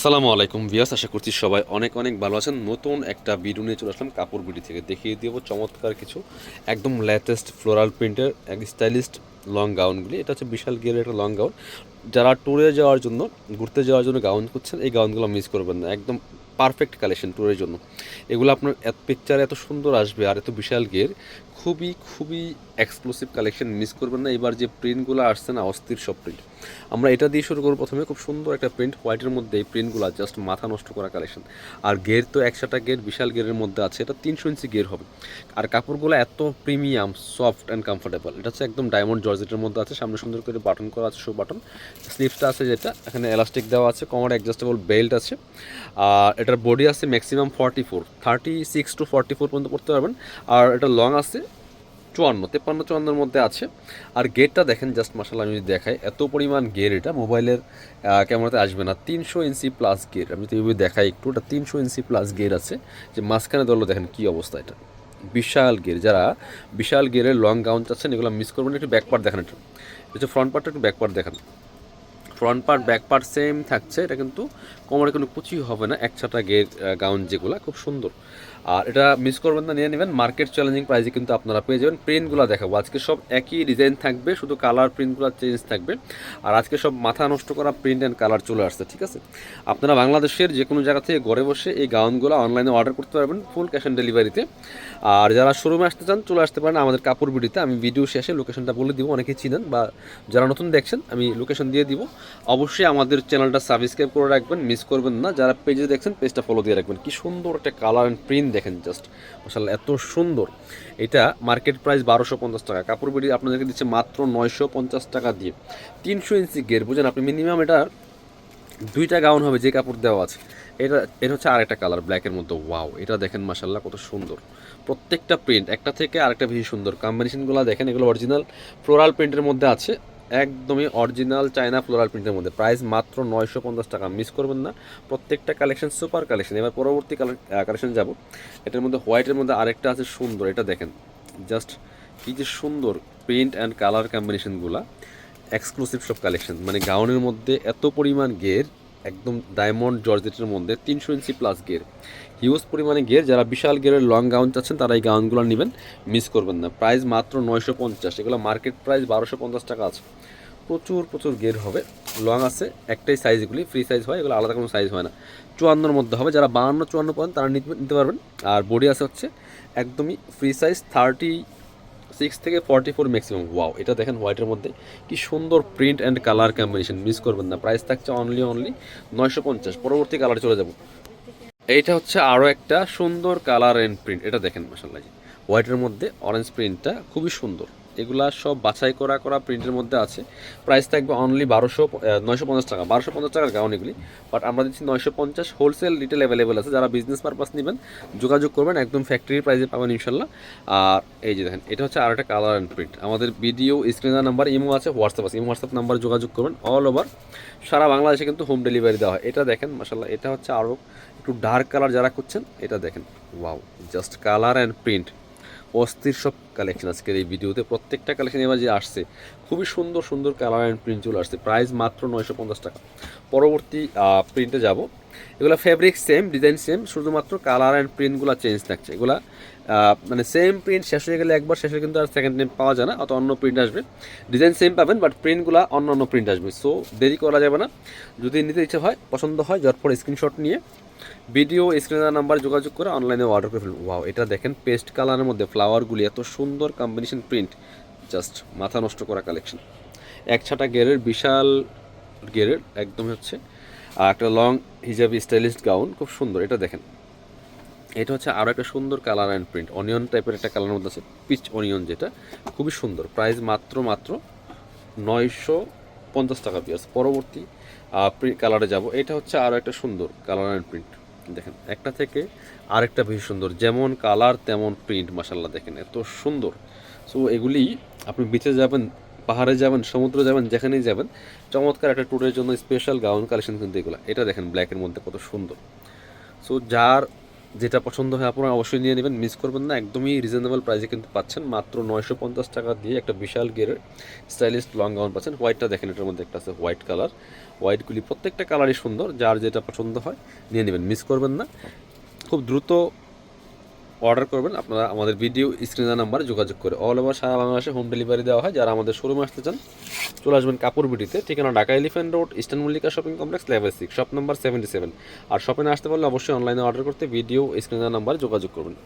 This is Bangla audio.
আসসালামু আলাইকুম ভিয়াস আশা করছি সবাই অনেক অনেক ভালো আছেন। নতুন একটা ভিডিও নিয়ে চলে আসলাম কাপড় বিডি থেকে। দেখিয়ে দেবো চমৎকার কিছু, একদম লেটেস্ট ফ্লোরাল প্রিন্টের এক স্টাইলিস্ট লং গাউনগুলি এটা হচ্ছে বিশাল গিয়ারের একটা লং গাউন যারা ট্যুরে যাওয়ার জন্য, ঘুরতে যাওয়ার জন্য গাউন করছেন এই গাউনগুলো মিস করবেন না। একদম পারফেক্ট কালেকশন ট্যুরের জন্য। এগুলো আপনার এত পিকচার এত সুন্দর আসবে আর এত বিশাল গিয়ার খুবই খুবই এক্সক্লুসিভ কালেকশন মিস করবেন না। এবার যে প্রিন্টগুলো আসছে না, অস্থির সব প্রিন্ট আমরা এটা দিয়ে শুরু করব প্রথমে। খুব সুন্দর একটা প্রিন্ট হোয়াইটের মধ্যে এই প্রিন্টগুলো জাস্ট মাথা নষ্ট করা কালেকশন আর গের তো একশোটা গের বিশাল গেরের মধ্যে আছে, এটা তিনশো ইঞ্চি গের হবে। আর কাপড়গুলো এত প্রিমিয়াম সফট অ্যান্ড কমফোর্টেবল এটা হচ্ছে একদম ডায়মন্ড জর্জেটের মধ্যে আছে, সামনে সুন্দর করে বাটন করা আছে শো বাটন স্লিভসটা আছে যেটা, এখানে এলাস্টিক দেওয়া আছে কমার অ্যাডজাস্টেবল বেল্ট আছে। আর এটার বডি আছে maximum forty four thirty six to forty four পর্যন্ত পড়তে পারবেন। আর এটা লং আছে চুয়ান্ন, তেপ্পান্ন, চুয়ান্নর মধ্যে আছে। আর গেটটা দেখেন জাস্ট মাসাল আমি যদি দেখাই, এত পরিমাণ গের এটা। মোবাইলের ক্যামেরাতে আসবে না। তিনশো ইঞ্চি প্লাস গের আমি যদি দেখাই একটু, ওটা তিনশো ইঞ্চি প্লাস গের আছে। যে মাঝখানে ধরলো, দেখেন কী অবস্থা এটা। বিশাল গের যারা বিশাল গেরের লং গাউন চাচ্ছেন, এগুলো মিস করবেন একটু ব্যাক পার্ট দেখেন এটা। হচ্ছে ফ্রন্ট পার্টটা একটু ব্যাক পার্ট দেখেন। Front part back part same থাকছে। এটা কিন্তু কোমরে কোনো কুচি হবে না। একসাথে গের গাউন যেগুলো, খুব সুন্দর। আর এটা মিস করবেন না, নিয়ে নেবেন। মার্কেট চ্যালেঞ্জিং প্রাইসে কিন্তু আপনারা পেয়ে যাবেন। প্রিন্টগুলো দেখাবো। আজকে সব একই ডিজাইন থাকবে, শুধু কালার প্রিন্টগুলো চেঞ্জ থাকবে। আর আজকে সব মাথা নষ্ট করা প্রিন্ট অ্যান্ড কালার চলে আসছে, ঠিক আছে? আপনারা বাংলাদেশের যে কোনো জায়গা থেকে ঘরে বসে এই গাউনগুলো অনলাইনে অর্ডার করতে পারবেন ফুল ক্যাশ অন ডেলিভারিতে আর যারা শোরুমে আসতে চান, চলে আসতে পারেন আমাদের কাপড় বিডিতে। আমি ভিডিও শেষে লোকেশনটা বলে দিব, অনেকেই চিনেন বা যারা নতুন দেখছেন, আমি লোকেশন দিয়ে দিব। অবশ্যই আমাদের চ্যানেলটা সাবস্ক্রাইব করে রাখবেন মিস করবেন না। যারা পেজে দেখছেন পেজটা ফলো দিয়ে রাখবেন। কি সুন্দর একটা কালার অ্যান্ড প্রিন্ট দেখেন জাস্ট মাসাল্লাহ এত সুন্দর। এটা মার্কেট প্রাইস বারোশো পঞ্চাশ টাকা। কাপড় বিডি আপনাদেরকে দিচ্ছে মাত্র নয়শো পঞ্চাশ টাকা দিয়ে। তিনশো ইঞ্চি গের বুঝেন আপনি মিনিমাম এটা দুইটা গাউন হবে যে কাপড় দেওয়া আছে। এটা এটা হচ্ছে আরেকটা কালার ব্ল্যাকের মধ্যে। ওয়াও এটা দেখেন মাসাল্লাহ কত সুন্দর। প্রত্যেকটা প্রিন্ট একটা থেকে আরেকটা বেশি সুন্দর। কম্বিনেশনগুলো দেখেন, এগুলো অরিজিনাল ফ্লোরাল প্রিন্টের মধ্যে আছে। একদমই অরিজিনাল চায়না ফ্লোরাল প্রিন্টের মধ্যে। প্রাইস মাত্র নয়শো পঞ্চাশ টাকা। মিস করবেন না। প্রত্যেকটা কালেকশন সুপার কালেকশন এবার পরবর্তী কালেকশন যাব। এটার মধ্যে হোয়াইটের মধ্যে আরেকটা আছে সুন্দর। এটা দেখেন। জাস্ট কী যে সুন্দর প্রিন্ট অ্যান্ড কালার কম্বিনেশনগুলো এক্সক্লুসিভ সব কালেকশন মানে গাউনের মধ্যে এত পরিমাণ গের একদম ডায়মন্ড জর্জেটের মধ্যে তিনশো ইঞ্চি প্লাস গের হিউজ পরিমাণে গের যারা বিশাল গেরের লং গাউন চাচ্ছেন, তারা এই গাউনগুলো নেবেন মিস করবেন না। প্রাইস মাত্র নয়শো পঞ্চাশ, এগুলো মার্কেট প্রাইস বারোশো পঞ্চাশ টাকা আছে। প্রচুর প্রচুর গের হবে। লং আছে, একটাই সাইজগুলি ফ্রি সাইজ হয়, এগুলো আলাদা কোনো সাইজ হয় না। চুয়ান্নর মধ্যে হবে, যারা বাহান্ন, চুয়ান্ন পান তারা নিতে পারবেন। আর বডি আছে হচ্ছে একদমই ফ্রি সাইজ থার্টি সিক্স থেকে ফর্টি ফোর ম্যাক্সিমাম ওয়াও এটা দেখেন হোয়াইটের মধ্যে। কি সুন্দর print and colour combination miss করবেন না। প্রাইস থাকছে অনলি অনলি নয়শো পঞ্চাশ। পরবর্তী কালারে চলে যাব। এইটা হচ্ছে আরও একটা সুন্দর কালার অ্যান্ড প্রিন্ট এটা দেখেন মাসাল্লাহ হোয়াইটের মধ্যে অরেঞ্জ প্রিন্টটা খুবই সুন্দর। এগুলা সব বাছাই করা করা প্রিন্টের মধ্যে আছে। প্রাইস থাকবে অনলি বারোশো নয়শো পঞ্চাশ টাকা। বারোশো পঞ্চাশ টাকার গাউন এগুলি। বাট আমরা দিচ্ছি নয়শো পঞ্চাশ হোলসেল রিটেল অ্যাভেলেবেল আছে। যারা বিজনেস পারপাস নেবেন, যোগাযোগ করবেন, একদম ফ্যাক্টরির প্রাইসে পাবেন ইনশাল্লাহ। আর এই যে দেখেন, এটা হচ্ছে আর একটা কালার অ্যান্ড প্রিন্ট আমাদের ভিডিও স্ক্রিনার নাম্বার ইমো আছে হোয়াটসঅ্যাপ আছে। ইমো হোয়াটসঅ্যাপ নাম্বার যোগাযোগ করবেন অল ওভার সারা বাংলাদেশে কিন্তু হোম ডেলিভারি দেওয়া হয়। এটা দেখেন মাসাল্লাহ এটা হচ্ছে আরও একটু ডার্ক কালার যারা করছেন এটা দেখেন। Wow just colour and print অস্থির সব কালেকশন আজকের এই ভিডিওতে। প্রত্যেকটা কালেকশন এবার যে আসছে, খুবই সুন্দর সুন্দর কালার অ্যান্ড প্রিন্ট চলে আসছে। প্রাইস মাত্র নয়শো পঞ্চাশ টাকা। পরবর্তী প্রিন্টে যাব। এগুলো ফেব্রিক সেম ডিজাইন সেম শুধুমাত্র কালার অ্যান্ড প্রিন্টগুলো চেঞ্জ থাকছে। এগুলা মানে সেম প্রিন্ট শেষ হয়ে গেলে একবার শেষে কিন্তু আর সেকেন্ড টাইম পাওয়া যায় না, অত অন্য প্রিন্ট আসবে। ডিজাইন সেম পাবেন বাট প্রিন্টগুলো অন্য অন্য প্রিন্ট আসবে। সো দেরি করা যাবে না। যদি নিতে ইচ্ছে হয়, পছন্দ হয় পর স্ক্রিনশট নিয়ে ভিডিও স্ক্রিনের নাম্বার যোগাযোগ করে অনলাইনে অর্ডার করে ফেলুন। ওয়াও এটা দেখেন পেস্ট কালারের মধ্যে ফ্লাওয়ারগুলি এত সুন্দর কম্বিনেশন প্রিন্ট জাস্ট মাথা নষ্ট করা কালেকশন এক ছাটা গেরের বিশাল গেরের একদম হচ্ছে আর একটা লং হিজাবি স্টাইলিশ গাউন খুব সুন্দর, এটা দেখেন। এটা হচ্ছে আরও একটা সুন্দর কালার অ্যান্ড প্রিন্ট অনিয়ন টাইপের একটা কালারের মধ্যে আছে পিচ অনিয়ন যেটা, খুবই সুন্দর প্রাইস মাত্র মাত্র নয়শো পঞ্চাশ টাকা পিয়ার্স পরবর্তী কালারে যাব। এটা হচ্ছে আরও একটা সুন্দর কালার অ্যান্ড প্রিন্ট দেখেন, একটা থেকে আরেকটা বেশি সুন্দর, যেমন কালার তেমন প্রিন্ট মাসাল্লাহ দেখেন, এত সুন্দর। সো এগুলি আপনি বিচে যাবেন পাহাড়ে যাবেন, সমুদ্রে যাবেন, যেখানেই যাবেন, চমৎকার একটা ট্যুরের জন্য স্পেশাল গাউন কালেকশন কিন্তু এগুলো। এটা দেখেন ব্ল্যাকের মধ্যে কত সুন্দর। সো যার যেটা পছন্দ হয় আপনারা অবশ্যই নিয়ে নেবেন মিস করবেন না, একদমই রিজনেবল প্রাইসে কিন্তু পাচ্ছেন। মাত্র নয়শো পঞ্চাশ টাকা দিয়ে একটা বিশাল গেরের স্টাইলিশ লং গাউন পাচ্ছেন। হোয়াইটটা দেখেন, এটার মধ্যে একটা আছে হোয়াইট কালার হোয়াইটগুলি প্রত্যেকটা কালারই সুন্দর, যার যেটা পছন্দ হয়, নিয়ে নেবেন মিস করবেন না। খুব দ্রুত অর্ডার করবেন, আপনারা আমাদের ভিডিও স্ক্রিনের নাম্বারে যোগাযোগ করে অল ওভার সারা বাংলাদেশে হোম ডেলিভারি দেওয়া হয়। যারা আমাদের শোরুমে আসতে চান, চলে আসবেন কাপড় বিটিতে। ঠিকানা Dhaka elephant road, eastern Mallika shopping complex, level six, shop number seventy seven. আর শপিংয়ে আসতে পারলে অবশ্যই অনলাইনে অর্ডার করতে ভিডিও স্ক্রিনের নাম্বারে যোগাযোগ করবেন।